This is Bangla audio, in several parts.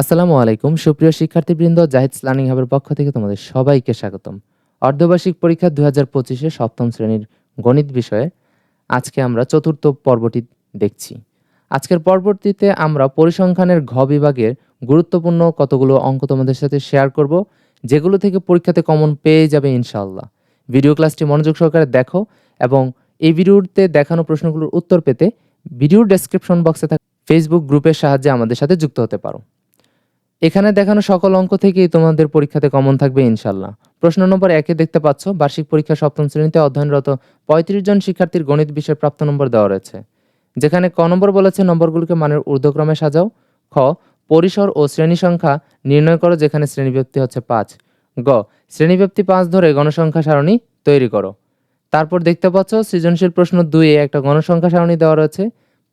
আসসালামু আলাইকুম। সুপ্রিয় শিক্ষার্থীবৃন্দ, জাহিদ লার্নিং হাবের পক্ষ থেকে তোমাদের সবাইকে স্বাগতম। অর্ধবার্ষিক পরীক্ষা দু হাজার পঁচিশে সপ্তম শ্রেণির গণিত বিষয়ে আজকে আমরা চতুর্থ পর্বটি দেখছি। আজকের পর্বটিতে আমরা পরিসংখ্যানের ঘ বিভাগের গুরুত্বপূর্ণ কতগুলো অঙ্ক তোমাদের সাথে শেয়ার করব, যেগুলো থেকে পরীক্ষাতে কমন পেয়ে যাবে ইনশাআল্লাহ। ভিডিও ক্লাসটি মনোযোগ সহকারে দেখো এবং এই ভিডিওতে দেখানো প্রশ্নগুলোর উত্তর পেতে ভিডিওর ডেসক্রিপশন বক্সে থাকা ফেসবুক গ্রুপের সাহায্যে আমাদের সাথে যুক্ত হতে পারো। এখানে দেখানো সকল অঙ্ক থেকেই তোমাদের পরীক্ষাতে কমন থাকবে ইনশাল্লাহ প্রশ্ন নম্বর একে দেখতে পাচ্ছ, বার্ষিক পরীক্ষা সপ্তম শ্রেণীতে অধ্যয়নরত পঁয়ত্রিশ জন শিক্ষার্থীর গণিত বিষয়ে প্রাপ্ত নম্বর দেওয়া রয়েছে। যেখানে ক নম্বর বলেছে নম্বরগুলোকে মানের ঊর্ধ্বক্রমে সাজাও। খ, পরিসর ও শ্রেণি সংখ্যা নির্ণয় করো, যেখানে শ্রেণীব্যক্তি হচ্ছে পাঁচ। গ, শ্রেণীব্যক্তি পাঁচ ধরে গণসংখ্যা সারণী তৈরি করো। তারপর দেখতে পাচ্ছ, সৃজনশীল প্রশ্ন দুইয়ে একটা গণসংখ্যা সারণী দেওয়া রয়েছে।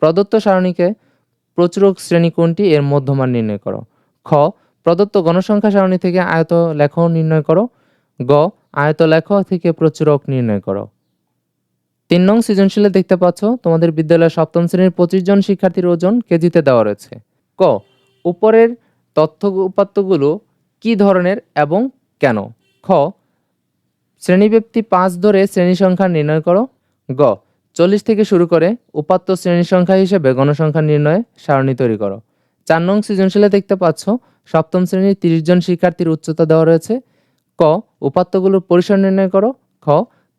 প্রদত্ত সারণীকে প্রচুরক শ্রেণি কোনটি, এর মধ্যমান নির্ণয় করো। খ, প্রদত্ত গণসংখ্যা সারণী থেকে আয়ত লেখ নির্ণয় করো। গ, আয়ত লেখ থেকে প্রচুরক নির্ণয় করো। তিন নং সৃজনশীলে দেখতে পাচ্ছ, তোমাদের বিদ্যালয়ের সপ্তম শ্রেণির পঁচিশ জন শিক্ষার্থীর ওজন কেজিতে দেওয়া রয়েছে। ক, উপরের তথ্য উপাত্তগুলো কি ধরনের এবং কেন? খ শ্রেণীব্যক্তি পাঁচ ধরে শ্রেণি সংখ্যা নির্ণয় করো। গ, চল্লিশ থেকে শুরু করে উপাত্ত শ্রেণি সংখ্যা হিসেবে গণসংখ্যা নির্ণয়ে সারণী তৈরি করো। চার নং সৃজনশীলে দেখতে পাচ্ছ। সপ্তম শ্রেণির তিরিশ জন শিক্ষার্থীর উচ্চতা দেওয়া রয়েছে। ক, উপাত্তগুলোর পরিসর নির্ণয় করো। খ,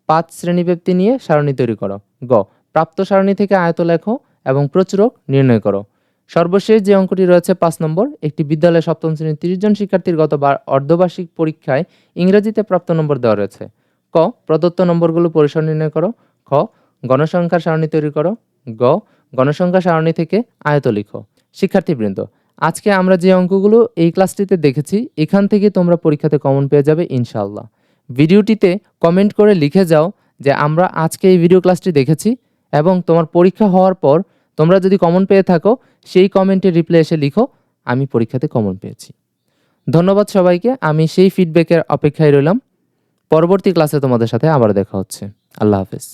পাঁচ শ্রেণীব্যাপ্তি নিয়ে সারণী তৈরি করো। গ, প্রাপ্ত সারণী থেকে আয়ত লেখো এবং প্রচুরক নির্ণয় করো। সর্বশেষ যে অঙ্কটি রয়েছে পাঁচ নম্বর, একটি বিদ্যালয়ে সপ্তম শ্রেণির তিরিশ জন শিক্ষার্থীর গত বার- অর্ধবার্ষিক পরীক্ষায় ইংরেজিতে প্রাপ্ত নম্বর দেওয়া রয়েছে। ক, প্রদত্ত নম্বরগুলো পরিসর নির্ণয় করো। খ, গণসংখ্যার সারণী তৈরি করো। গ গণসংখ্যা সারণী থেকে আয়ত লিখো। শিক্ষার্থীবৃন্দ, আজকে আমরা যে অঙ্কগুলো এই ক্লাসটিতে দেখেছি, এখান থেকে তোমরা পরীক্ষাতে কমন পেয়ে যাবে ইনশাআল্লাহ। ভিডিওটিতে কমেন্ট করে লিখে যাও যে আমরা আজকে এই ভিডিও ক্লাসটি দেখেছি এবং তোমার পরীক্ষা হওয়ার পর তোমরা যদি কমন পেয়ে থাকো, সেই কমেন্টে রিপ্লাই এসে লিখো, আমি পরীক্ষাতে কমন পেয়েছি। ধন্যবাদ সবাইকে, আমি সেই ফিডব্যাকের অপেক্ষায় রইলাম। পরবর্তী ক্লাসে তোমাদের সাথে আবার দেখা হচ্ছে। আল্লাহ হাফেজ।